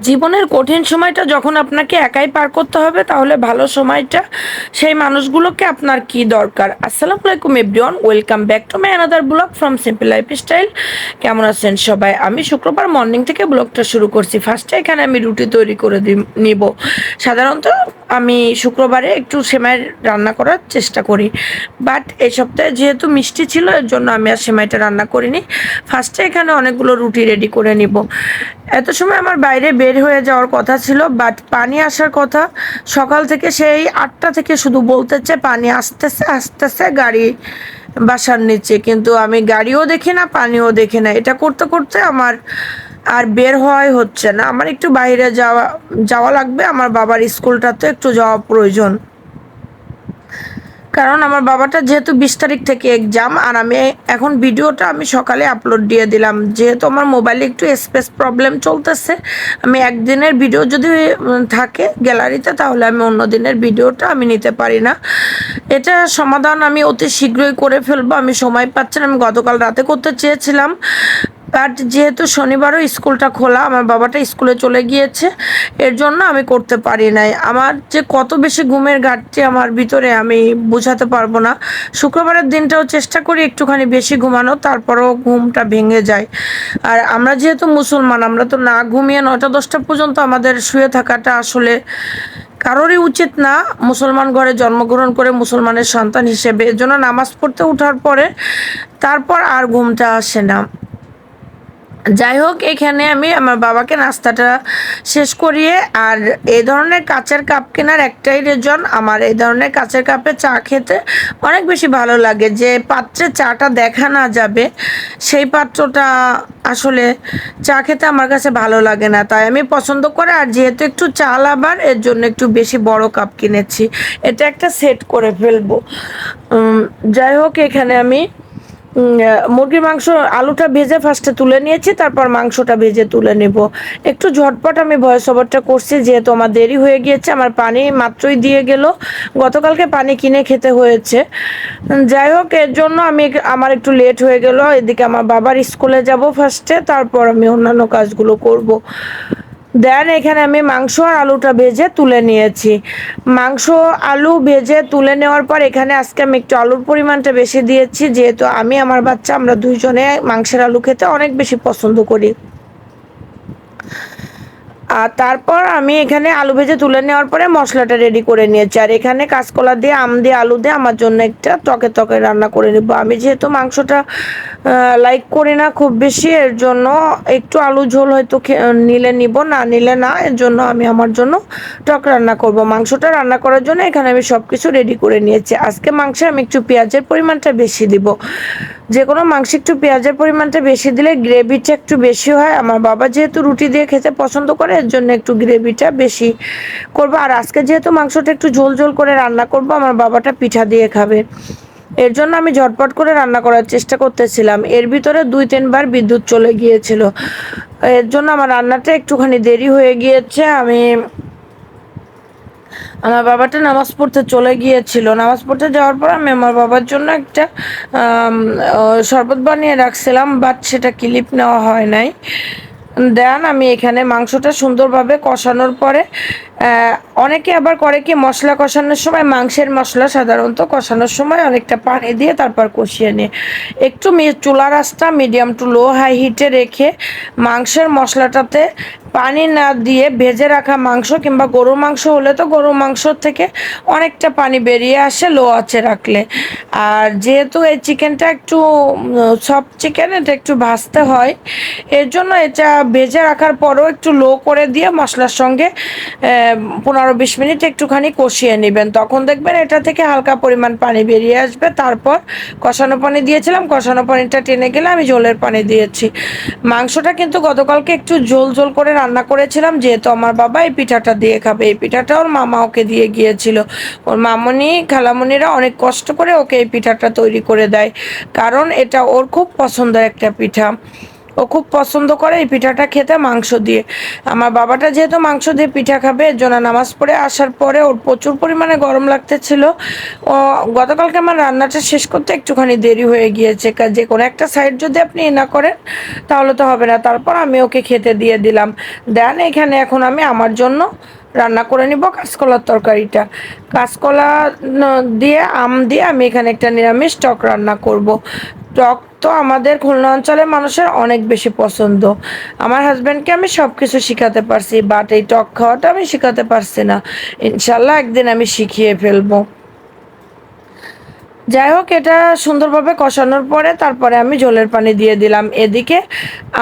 জীবনের কঠিন সময়টা যখন আপনাকে একাই পার করতে হবে, তাহলে ভালো সময়টা সেই মানুষগুলোকে আপনার কি দরকার? আসসালামু আলাইকুম everyone, welcome back to my another blog from simple lifestyle. কেমন আছেন সবাই? আমি শুক্রবার মর্নিং থেকে ব্লগটা শুরু করছি। ফার্স্টে এখানে আমি রুটি তৈরি করে নিব। সাধারণত আমি শুক্রবারে একটু সেমাই রান্না করার চেষ্টা করি। বাট এই সপ্তাহে যেহেতু মিষ্টি ছিল, এর জন্য আমি আর সেমাইটা রান্না করিনি। ফার্স্টে এখানে অনেকগুলো রুটি রেডি করে নিব। এত সময় আমার বাইরে বের হয়ে যাওয়ার কথা ছিল বাট পানি আসার কথা, সকাল থেকে সেই আটটা থেকে শুধু বলতেছে পানি আসতেছে আসতেছে গাড়ি বাসার নিচে। কিন্তু আমি গাড়িও দেখি না, পানিও দেখি না। এটা করতে করতে আমার আর বের হওয়াই হচ্ছে না। আমার একটু বাইরে যাওয়া যাওয়া লাগবে। আমার বাবার স্কুলটাতে একটু যাওয়া প্রয়োজন। কারণ আমার বাবাটা যেহেতু বিশ তারিখ থেকে এক্সাম আর আমি এখন ভিডিওটা আমি সকালে আপলোড দিয়ে দিলাম। যেহেতু আমার মোবাইলে একটু স্পেস প্রবলেম চলতেছে, আমি একদিনের ভিডিও যদি থাকে গ্যালারিতে তাহলে আমি অন্য দিনের ভিডিওটা আমি নিতে পারি না। এটা সমাধান আমি অতি শীঘ্রই করে ফেলব। আমি সময় পাচ্ছি না। আমি গতকাল রাতে করতে চেয়েছিলাম। বাট যেহেতু শনিবারও স্কুলটা খোলা, আমার বাবাটা স্কুলে চলে গিয়েছে, এর জন্য আমি করতে পারি নাই। আমার যে কত বেশি ঘুমের ঘাটতি আমার ভিতরে আমি বোঝাতে পারব না। শুক্রবারের দিনটাও চেষ্টা করি একটুখানি বেশি ঘুমানো তারপরেও ঘুমটা ভেঙে যায়। আর আমরা যেহেতু মুসলমান, আমরা তো না ঘুমিয়ে নয়টা দশটা পর্যন্ত আমাদের শুয়ে থাকাটা আসলে কারোরই উচিত না মুসলমান ঘরে জন্মগ্রহণ করে মুসলমানের সন্তান হিসেবে। এর জন্য নামাজ পড়তে ওঠার পরে তারপর আর ঘুমটা আসে না। যাই হোক এখানে আমি আমার বাবাকে নাস্তাটা শেষ করিয়ে আর এই ধরনের কাচের কাপ কেনার একটাই রিজন আমার এই ধরনের কাচের কাপে চা খেতে অনেক বেশি ভালো লাগে। যে পাত্রে চাটা দেখা না যাবে, সেই পাত্রটা আসলে চা খেতে আমার কাছে ভালো লাগে না। তাই আমি পছন্দ করে, আর যেহেতু একটু চাল আবার এর জন্য একটু বেশি বড় কাপ কিনেছি। এটা একটা সেট করে ফেলব। যাই হোক এখানে আমি মুরগির মাংস আলুটা ভেজে ফার্স্টে তুলে নিয়েছি, তারপর মাংসটা ভেজে তুলে নেব। একটু ঝটপট আমি ভয়েস ওভারটা করছি, যেহেতু আমার দেরি হয়ে গিয়েছে, আমার পানি মাত্রই দিয়ে গেল। গতকালকে পানি কিনে খেতে হয়েছে। যাই হোক, এর জন্য আমি আমার একটু লেট হয়ে গেল। এদিকে আমার বাবার স্কুলে যাব ফার্স্টে তারপর আমি অন্যান্য কাজগুলো করব। দেন এখানে আমি মাংস আর আলুটা ভেজে তুলে নিয়েছি। মাংস, আলু ভেজে তুলে নেওয়ার পর এখানে আজকে আমি একটু আলুর পরিমাণটা বেশি দিয়েছি, যেহেতু আমি, আমার বাচ্চা, আমরা দুইজনে মাংসের আলু খেতে অনেক বেশি পছন্দ করি। আর তারপর আমি এখানে আলু ভেজে তুলে নেওয়ার পরে মশলাটা রেডি করে নিয়েছি। আর এখানে কাঁচকলা দিয়ে, আম দিয়ে, আলু দিয়ে আমার জন্য একটা টকে টকে রান্না করে নেব। আমি যেহেতু মাংসটা লাইক করি না খুব বেশি, এর জন্য একটু আলু ঝোল হয়তো নিলে নিব, না নিলে না, এর জন্য আমি আমার জন্য টক রান্না করব। মাংসটা রান্না করার জন্য এখানে আমি সব কিছু রেডি করে নিয়েছি। আজকে মাংসে আমি একটু পেঁয়াজের পরিমাণটা বেশি দিব। যে কোনো মাংসে একটু পেঁয়াজের পরিমাণটা বেশি দিলে গ্রেভিটা একটু বেশি হয়। আমার বাবা যেহেতু রুটি দিয়ে খেতে পছন্দ করে, এর জন্য একটু গ্রেভিটা বেশি করব। আর আজকে যেহেতু মাংসটা একটু ঝোল ঝোল করে রান্না করব, আমার বাবাটা পিঠা দিয়ে খাবে। এর জন্য আমি ঝটপট করে রান্না করার চেষ্টা করতেছিলাম। এর ভিতরে দুই তিনবার বিদ্যুৎ চলে গিয়েছিল। এর জন্য আমার রান্নাটা একটুখানি দেরি হয়ে গিয়েছে। আমি আমার বাবাটা নামাজ পড়তে চলে গিয়েছিল। নামাজ পড়তে যাওয়ার পর আমি আমার বাবার জন্য একটা শরবত বানিয়ে রাখছিলাম বাট সেটা ক্লিপ নেওয়া হয় নাই। দেন আমি এখানে মাংসটা সুন্দরভাবে কষানোর পরে অনেকে আবার করে কি মশলা কষানোর সময়, মাংসের মশলা সাধারণত কষানোর সময় অনেকটা পানি দিয়ে তারপর কষিয়ে নিয়ে একটু চুলার আঁচটা মিডিয়াম টু লো হাই হিটে রেখে মাংসের মশলাটাতে পানি না দিয়ে ভেজে রাখা মাংস কিংবা গরুর মাংস হলে তো গরুর মাংস থেকে অনেকটা পানি বেরিয়ে আসে লো আঁচে রাখলে। আর যেহেতু এই চিকেনটা একটু সব চিকেন, এটা একটু ভাজতে হয়, এর জন্য এটা ভেজে রাখার পরেও একটু লো করে দিয়ে মশলার সঙ্গে পনেরো বিশ মিনিট একটুখানি কষিয়ে নেবেন। তখন দেখবেন এটা থেকে হালকা পরিমাণ পানি বেরিয়ে আসবে। তারপর কষানো পানি দিয়েছিলাম, কষানো পানিটা টেনে গেলে আমি ঝোলের পানি দিয়েছি। মাংসটা কিন্তু গতকালকে একটু ঝোল ঝোল করে রান্না করেছিলাম, যেহেতু আমার বাবা এই পিঠাটা দিয়ে খাবে। এই পিঠাটা ওর মামা ওকে দিয়ে গিয়েছিল। ওর মামনি, খালামনিরা অনেক কষ্ট করে ওকে এই পিঠাটা তৈরি করে দেয়। কারণ এটা ওর খুব পছন্দের একটা পিঠা। ও খুব পছন্দ করে এই পিঠাটা খেতে মাংস দিয়ে। আমার বাবাটা যেহেতু মাংস দিয়ে পিঠা খাবে এর জন্য নামাজ পড়ে আসার পরে ওর প্রচুর পরিমাণে গরম লাগতেছিল। ও, গতকালকে আমার রান্নাটা শেষ করতে একটুখানি দেরি হয়ে গিয়েছে। যে কোনো একটা সাইড যদি আপনি না করেন, তাহলে তো হবে না। তারপর আমি ওকে খেতে দিয়ে দিলাম। দেন এখানে এখন আমি আমার জন্য রান্না করে নিব কাঁচকলার তরকারিটা। কাঁচকলা দিয়ে, আম দিয়ে আমি এখানে একটা নিরামিষ টক রান্না করব। টক তো আমাদের খুলনা অঞ্চলের মানুষের অনেক বেশি পছন্দ। আমার হাজব্যান্ডকে আমি সব কিছু শিখাতে পারছি বাট এই টক খাওয়াটা আমি শিখাতে পারছি না। ইনশাল্লাহ একদিন আমি শিখিয়ে ফেলব। যাই হোক, এটা সুন্দরভাবে কষানোর পরে তারপরে আমি জলের পানি দিয়ে দিলাম এদিকে।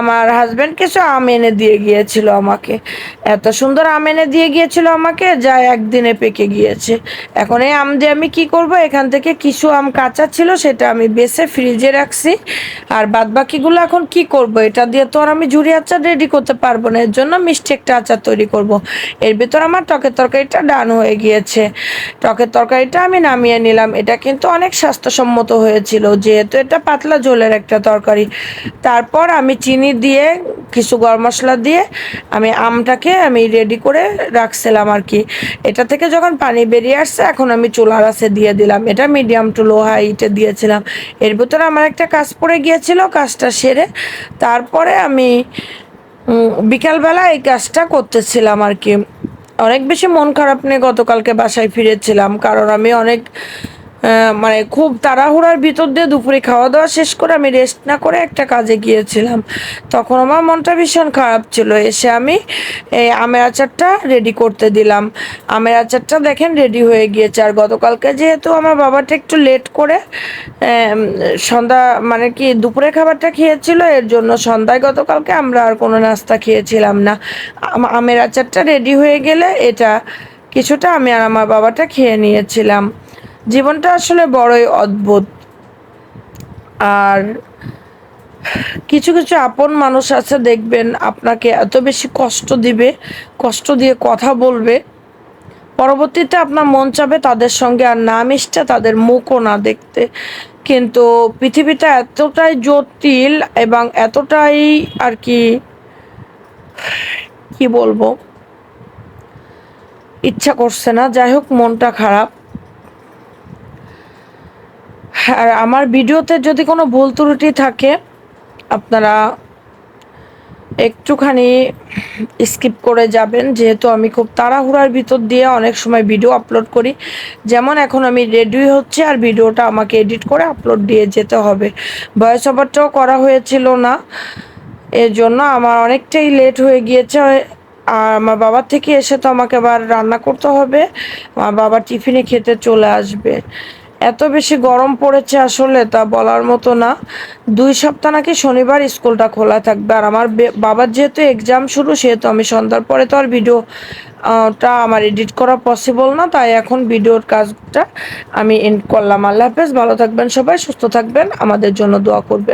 আমার হাজব্যান্ড কিছু আম এনে দিয়ে গিয়েছিল আমাকে। এত সুন্দর আম এনে দিয়ে গিয়েছিল আমাকে, যা একদিনে পেকে গিয়েছে। এখন এই আম দিয়ে আমি কি করব? এখান থেকে কিছু আম কাঁচা ছিল, সেটা আমি বেছে ফ্রিজে রাখছি। আর বাদ বাকিগুলো এখন কি করব? এটা দিয়ে তো আর আমি ঝুরি আচার রেডি করতে পারব না। এর জন্য মিষ্টি একটা আচার তৈরি করব। এর ভিতর আমার টকের তরকারিটা ডান হয়ে গিয়েছে। টকের তরকারিটা আমি নামিয়ে নিলাম। এটা কিন্তু অনেক স্বাস্থ্যসম্মত হয়েছিল, যেহেতু এটা পাতলা ঝোলের একটা তরকারি। তারপর আমি চিনি দিয়ে, কিছু গরম মশলা দিয়ে আমি আমটাকে আমি রেডি করে রাখছিলাম আর কি। এটা থেকে যখন পানি বেরিয়ে আসছে, এখন আমি চুলার আঁচে দিয়ে দিলাম। এটা মিডিয়াম টু লো হাইটে দিয়েছিলাম। এর ভিতরে আমার একটা কাজ পড়ে গিয়েছিল, কাজটা সেরে তারপরে আমি বিকালবেলা এই কাজটা করতেছিলাম আর কি। অনেক বেশি মন খারাপ নিয়ে গতকালকে বাসায় ফিরেছিলাম, কারণ আমি অনেক মানে খুব তাড়াহুড়ার ভিতর দিয়ে দুপুরে খাওয়া দাওয়া শেষ করে আমি রেস্ট না করে একটা কাজে গিয়েছিলাম। তখন আমার মনটা ভীষণ খারাপ ছিল। এসে আমি এই আমের আচারটা রেডি করতে দিলাম। আমের আচারটা দেখেন রেডি হয়ে গিয়েছে। আর গতকালকে যেহেতু আমার বাবাটা একটু লেট করে সন্ধ্যা মানে কি দুপুরে খাবারটা খেয়েছিল, এর জন্য সন্ধ্যায় গতকালকে আমরা আর কোনো নাস্তা খেয়েছিলাম না। আমের আচারটা রেডি হয়ে গেলে এটা কিছুটা আমি আর আমার বাবাটা খেয়ে নিয়েছিলাম। জীবনটা আসলে বড়ই অদ্ভুত। আর কিছু কিছু আপন মানুষ আছে, দেখবেন আপনাকে এত বেশি কষ্ট দিবে, কষ্ট দিয়ে কথা বলবে। পরবর্তীতে আপনার মন চাবে তাদের সঙ্গে আর না মিশতে, তাদের মুখও না দেখতে। কিন্তু পৃথিবীটা এতটাই জটিল এবং এতটাই আর কি কি বলব? ইচ্ছা করছে না। যাই হোক, মনটা খারাপ। আর আমার ভিডিওতে যদি কোনো ভুল ত্রুটি থাকে, আপনারা একটুখানি স্কিপ করে যাবেন, যেহেতু আমি খুব তাড়াহুড়ার ভিতর দিয়ে অনেক সময় ভিডিও আপলোড করি। যেমন এখন আমি রেডি হচ্ছে আর ভিডিওটা আমাকে এডিট করে আপলোড দিয়ে যেতে হবে। ভয়েস ওভারটাও করা হয়েছিল না এর জন্য আমার অনেকটাই লেট হয়ে গিয়েছে। আর আমার বাবার থেকে এসে তো আমাকে আবার রান্না করতে হবে, আমার বাবা টিফিনে খেতে চলে আসবে। এত বেশি গরম পড়েছে আসলে তা বলার মতো না। দুই সপ্তাহ নাকি শনিবার স্কুলটা খোলা থাকবে। আর আমার বাবার যেহেতু এক্সাম শুরু, সেহেতু আমি সন্ধ্যার পরে তো আর ভিডিও টা আমার এডিট করা পসিবল না। তাই এখন ভিডিওর কাজটা আমি এন্ড করলাম। আল্লাহ হাফেজ, ভালো থাকবেন সবাই, সুস্থ থাকবেন। আমাদের জন্য দোয়া করবেন।